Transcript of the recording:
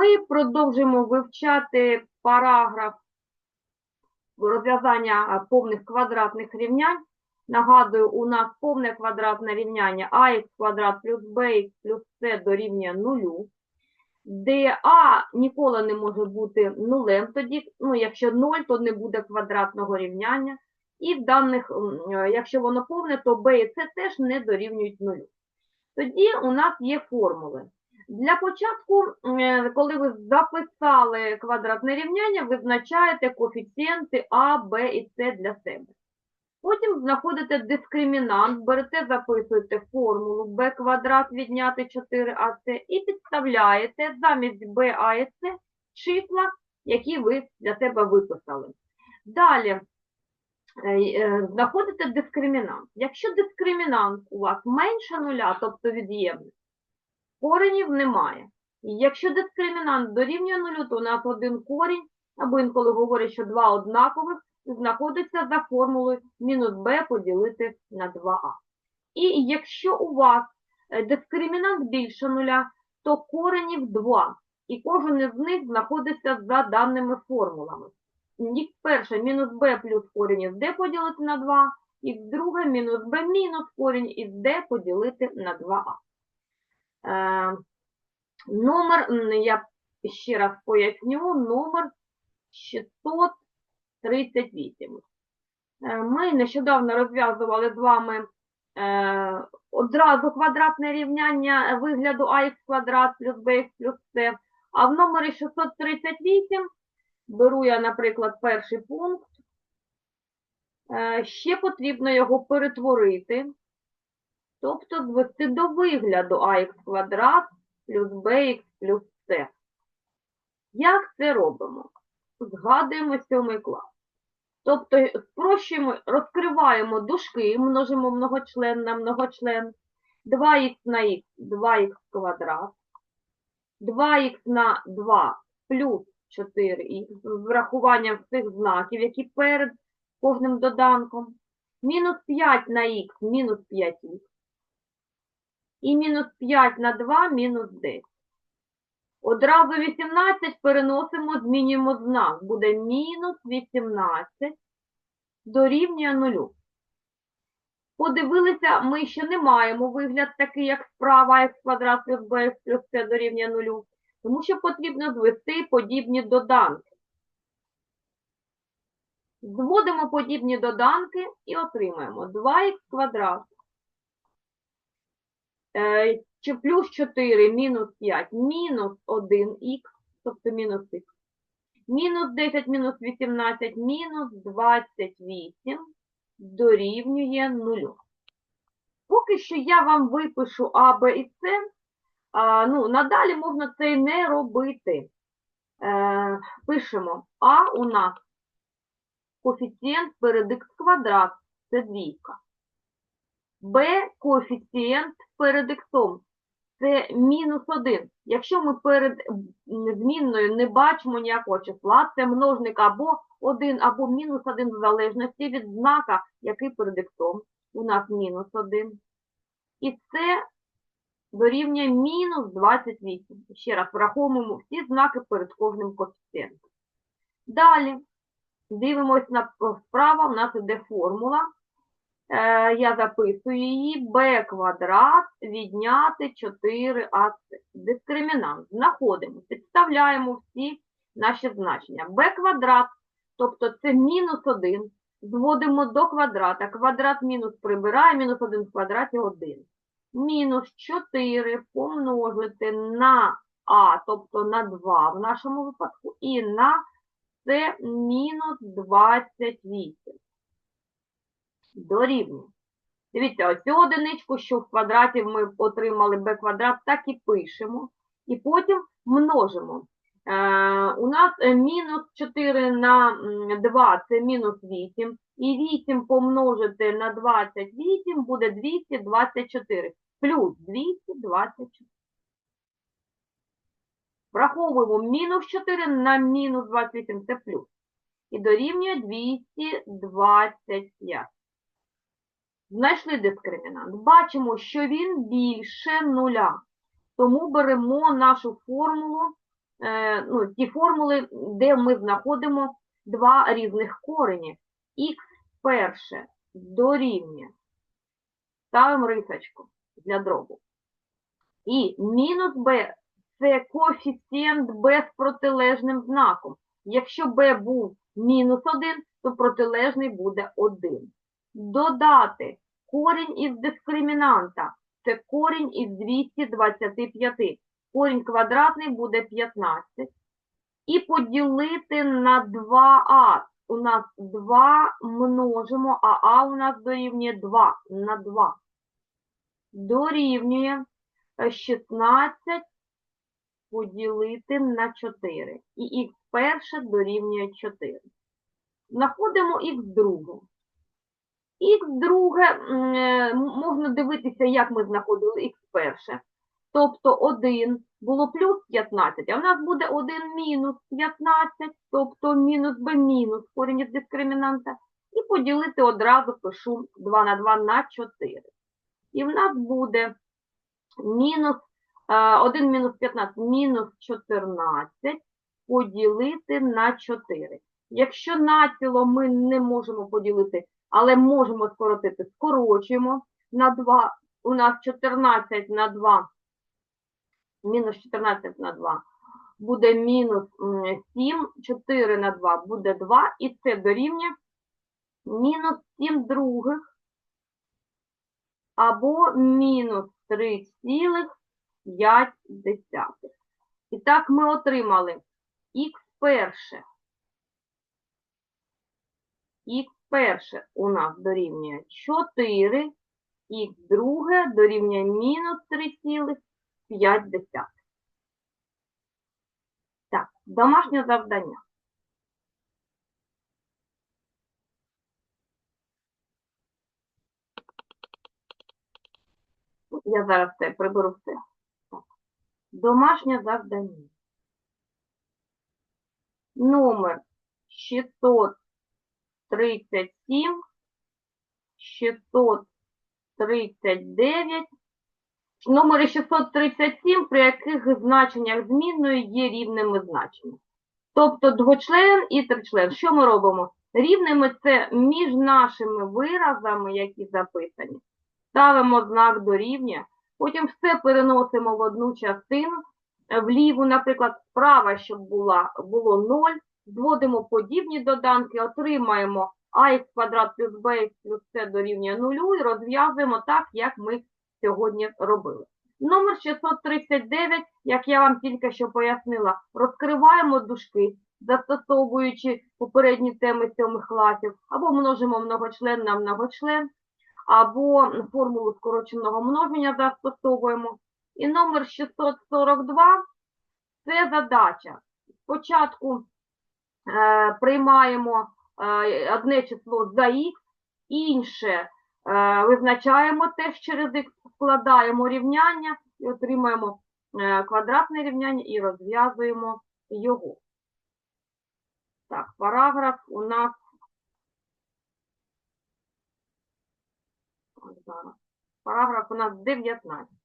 Ми продовжимо вивчати параграф розв'язання повних квадратних рівнянь. Нагадую, у нас повне квадратне рівняння ax квадрат плюс bx плюс c дорівнює нулю, де а ніколи не може бути нулем, тоді, ну, якщо 0, то не буде квадратного рівняння. І в даних, якщо воно повне, то b і c теж не дорівнюють нулю. Тоді у нас є формули. Для початку, е, коли ви записали квадратне рівняння, визначаєте коефіцієнти А, Б і С для себе. Потім знаходите дискримінант, берете, записуєте формулу b квадрат відняти 4ac і підставляєте замість b, a і c числа, які ви для себе виписали. Далі е, е, знаходите дискримінант. Якщо дискримінант у вас менше нуля, тобто від'ємний, коренів немає. І якщо дискримінант дорівнює нулю, то у нас один корінь, або інколи говорять, що два однакових, знаходиться за формулою мінус b поділити на 2а. І якщо у вас е, дискримінант більше нуля, то коренів 2, і кожен із них знаходиться за даними формулами. Їх перше мінус b плюс корінь із d поділити на 2, і друге мінус b мінус корінь із d поділити на 2а. Е, номер, я ще раз поясню, номер 638. Е, Ми нещодавно розв'язували з вами е, одразу квадратне рівняння вигляду ax квадрат плюс bx плюс c, а в номері 638 беру я, наприклад, перший пункт, ще потрібно його перетворити, тобто звести до вигляду ax квадрат плюс bx плюс c. Як це робимо? Згадуємо сьомий клас. Тобто спрощуємо, розкриваємо дужки, множимо многочлен на многочлен. 2х на х, 2х квадрат. 2х на 2 плюс 4х з врахуванням всіх знаків, які перед кожним доданком. Мінус 5 на х, мінус 5х. І мінус 5 на 2, мінус 10. Одразу 18 переносимо, змінюємо знак. Буде мінус 18 дорівнює 0. Подивилися, ми ще не маємо вигляд такий, як справа х квадрат плюс bx плюс c дорівнює 0, тому що потрібно звести подібні доданки. Зводимо подібні доданки і отримаємо 2х квадрат чи плюс 4 мінус 5 мінус 1х, тобто мінус х. Мінус 10 мінус 18 мінус 28 дорівнює 0. Поки що я вам випишу А, Б і С. А, ну, надалі можна це не робити. Е, пишемо А у нас коефіцієнт перед х квадрат, це двійка. Б коефіцієнт перед це мінус 1. Якщо ми перед змінною не бачимо ніякого числа, це множник або 1, або мінус 1 в залежності від знака, який перед. У нас мінус 1. І це дорівнює мінус 28. Ще раз враховуємо всі знаки перед кожним коефіцієнтом. Далі. Дивимось на справа, в нас іде формула. Е, я записую її. b квадрат відняти 4ac. Дискримінант. Знаходимо, підставляємо всі наші значення. b квадрат, тобто це мінус 1. Зводимо до квадрата. Квадрат мінус прибирає, мінус 1 в квадраті 1. Мінус 4 помножити на а, тобто на 2 в нашому випадку, і на це мінус 28. Дорівнює. Дивіться, оцю одиничку, що в квадраті ми отримали b квадрат, так і пишемо. І потім множимо. Е, у нас е, мінус 4 на 2 це мінус 8. І 8 помножити на 28 буде 224. Плюс 224. Враховуємо мінус 4 на мінус 28, це плюс. І дорівнює 225. Знайшли дискримінант. Бачимо, що він більше нуля. Тому беремо нашу формулу е, ну, ті формули, де ми знаходимо два різних корені. Х перше дорівнює. Ставимо рисочку для дробу. І мінус b це коефіцієнт b з протилежним знаком. Якщо b був мінус 1, то протилежний буде 1. Додати корінь із дискримінанта. Це корінь із 225. Корінь квадратний буде 15. І поділити на 2а. У нас 2 множимо, а а у нас дорівнює 2 на 2. Дорівнює е, 16 поділити на 4. І х перше дорівнює 4. Знаходимо х друге. Х друге е, можна дивитися, як ми знаходили х перше. Тобто 1 було плюс 15, а в нас буде 1 мінус 15, тобто мінус b мінус корінь із дискримінанта. І поділити одразу пишу 2 на 2 на 4. І в нас буде мінус е, 1 мінус 15 мінус 14 поділити на 4. Якщо націло ми не можемо поділити, але можемо скоротити, скорочуємо на 2. У нас 14 на 2, мінус 14 на 2 буде мінус 7, 4 на 2 буде 2, і це дорівнює мінус 7 других або мінус 3,5. І так ми отримали х перше. Х перше у нас дорівнює 4, х друге дорівнює мінус 3,5. Так, домашнє завдання. Я зараз це приберу все. Домашнє завдання. Номер 637, 639, номери 637, при яких значеннях змінної є рівними значеннями. Тобто двочлен і тричлен. Що ми робимо? Рівними це між нашими виразами, які записані. Ставимо знак дорівнює, потім все переносимо в одну частину, е, вліву, наприклад, справа, щоб була, було 0, зводимо подібні доданки, отримаємо ax квадрат плюс bx плюс c дорівнює 0 і розв'язуємо так, як ми сьогодні робили. Номер 639, як я вам тільки що пояснила, розкриваємо дужки, застосовуючи попередні теми сьомих класів, або множимо многочлен на многочлен, або формулу скороченого множення застосовуємо. І номер 642 це задача. Спочатку приймаємо е, одне число за х, інше е, визначаємо теж через х, складаємо рівняння і отримаємо е, квадратне рівняння і розв'язуємо його. Так, параграф у нас Параграф у нас 19.